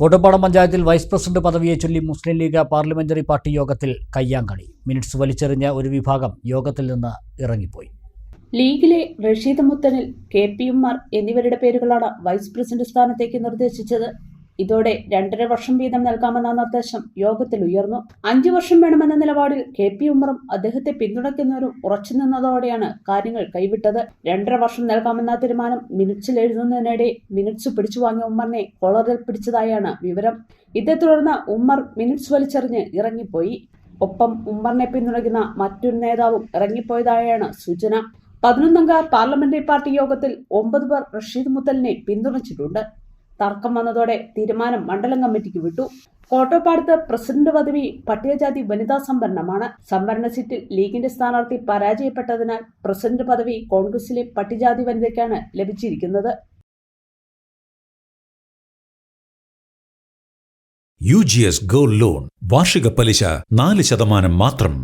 കോട്ടപ്പാടം പഞ്ചായത്തിൽ vice president പദവിയെ ചൊല്ലി മുസ്ലിം league parliamentary party യോഗത്തിൽ കയ്യാങ്കളി. മിനിറ്റ്സ് വലിച്ചെറിഞ്ഞ ഒരു വിഭാഗം യോഗത്തിൽ നിന്ന് ഇറങ്ങിപ്പോയി. ലീഗിലെ റഷീദ് മുത്തനിൽ കെ പി എന്നിവരുടെ പേരുകളാണ് വൈസ് പ്രസിഡന്റ് സ്ഥാനത്തേക്ക് നിർദ്ദേശിച്ചത്. ഇതോടെ രണ്ടര വർഷം വീതം നൽകാമെന്ന നിർദ്ദേശം യോഗത്തിൽ ഉയർന്നു. അഞ്ചു വർഷം വേണമെന്ന നിലപാടിൽ കെ പി ഉമ്മറും അദ്ദേഹത്തെ പിന്തുണയ്ക്കുന്നവരും ഉറച്ചുനിന്നതോടെയാണ് കാര്യങ്ങൾ കൈവിട്ടത്. രണ്ടര വർഷം നൽകാമെന്ന തീരുമാനം മിനിറ്റ്സിൽ എഴുതുന്നതിനിടെ മിനിറ്റ്സ് പിടിച്ചു വാങ്ങിയ ഉമ്മറിനെ കോളറിൽ പിടിച്ചതായാണ് വിവരം. ഇതേ തുടർന്ന് ഉമ്മർ മിനിറ്റ്സ് വലിച്ചെറിഞ്ഞ് ഇറങ്ങിപ്പോയി. ഒപ്പം ഉമ്മറിനെ പിന്തുണയ്ക്കുന്ന മറ്റൊരു നേതാവും ഇറങ്ങിപ്പോയതായാണ് സൂചന. പതിനൊന്നംഗ പാർലമെന്ററി പാർട്ടി യോഗത്തിൽ ഒമ്പത് പേർ റഷീദ് മുത്തലിനെ പിന്തുണച്ചിട്ടുണ്ട്. തർക്കം വന്നതോടെ തീരുമാനം മണ്ഡലം കമ്മിറ്റിക്ക് വിട്ടു. കോട്ടപ്പാടത്ത് പ്രസിഡന്റ് പദവി പട്ടികജാതി വനിതാ സംവരണമാണ്. സംവരണ സീറ്റിൽ ലീഗിന്റെ സ്ഥാനാർത്ഥി പരാജയപ്പെട്ടതിനാൽ പ്രസിഡന്റ് പദവി കോൺഗ്രസിലെ പട്ടികജാതി വനിതയ്ക്കാണ് ലഭിച്ചിരിക്കുന്നത്. U G S gold loan. വാർഷിക പലിശ നാല് ശതമാനം മാത്രം.